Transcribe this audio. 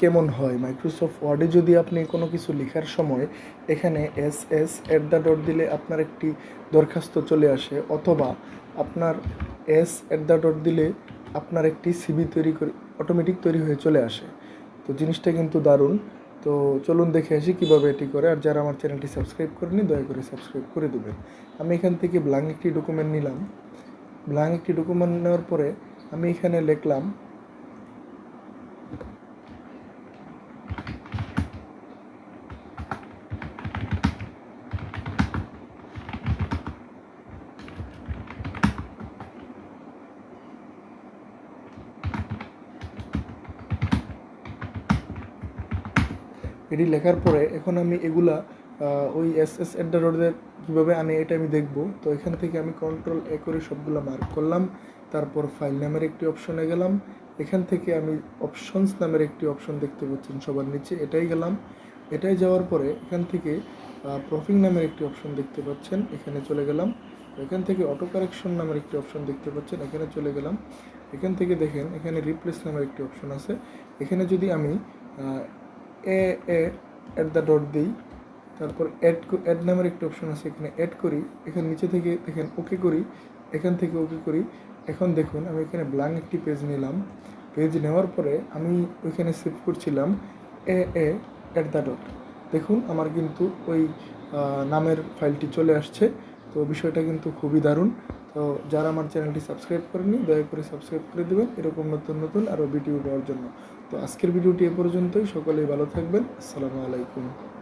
কেমন হয়? মাইক্রোসফট ওয়ার্ডে যদি আপনি কোনো কিছু লেখার সময় এখানে S S at the dot দিলে আপনার একটি দরখাস্ত চলে আসে, অথবা আপনার এস এট দ্য ডট দিলে আপনার একটি সিবি তৈরি করে অটোমেটিক তৈরি হয়ে চলে আসে। তো জিনিসটা কিন্তু দারুণ। তো চলুন দেখে আসি কীভাবে এটি করে, আর যারা আমার চ্যানেলটি সাবস্ক্রাইব করেনি দয়া করে সাবস্ক্রাইব করে দেবেন। আমি এখান থেকে ব্ল্যাঙ্ক একটি ডকুমেন্ট নিলাম। ব্ল্যাঙ্ক একটি ডকুমেন্ট নেওয়ার পরে আমি এখানে লিখলাম এটি লেখার পরে এখন আমি এগুলা ওই এস এস এট দ্য কীভাবে আনে এটা আমি দেখব। তো এখান থেকে আমি কন্ট্রোল এ করে সবগুলো মার্ক করলাম, তারপর ফাইল নামের একটি অপশনে গেলাম। এখান থেকে আমি অপশনস নামের একটি অপশন দেখতে পাচ্ছেন সবার নিচে, এটাই গেলাম। এটাই যাওয়ার পরে এখান থেকে প্রফিং নামের একটি অপশন দেখতে পাচ্ছেন, এখানে চলে গেলাম। এখান থেকে অটো কারেকশন নামের একটি অপশন দেখতে পাচ্ছেন, এখানে চলে গেলাম। এখান থেকে দেখেন, এখানে রিপ্লেস নামের একটি অপশন আছে। এখানে যদি আমি A A at the dot দিই। তারপর অ্যাড অ্যাড নামের একটি অপশন আছে এখানে অ্যাড করি। এখানে নিচে থেকে দেখেন ওকে করি। এখান থেকে ওকে করি। এখন দেখুন, আমি এখানে ব্ল্যাঙ্ক একটি পেজ নিলাম। পেজ নেওয়ার পরে আমি ওইখানে সেভ করছিলাম A A at the dot দেখুন, আমার কিন্তু ওই নামের ফাইলটি চলে আসছে। তো বিষয়টা কিন্তু খুবই দারুণ। তো যারা আমার চ্যানেলটি সাবস্ক্রাইব করেনি দয়া করে সাবস্ক্রাইব করে দেবেন। এরকম নতুন নতুন আরও ভিডিও পাওয়ার জন্য। তো আজকের ভিডিওটি এ পর্যন্তই। সকলেই ভালো থাকবেন। আসসালামু আলাইকুম।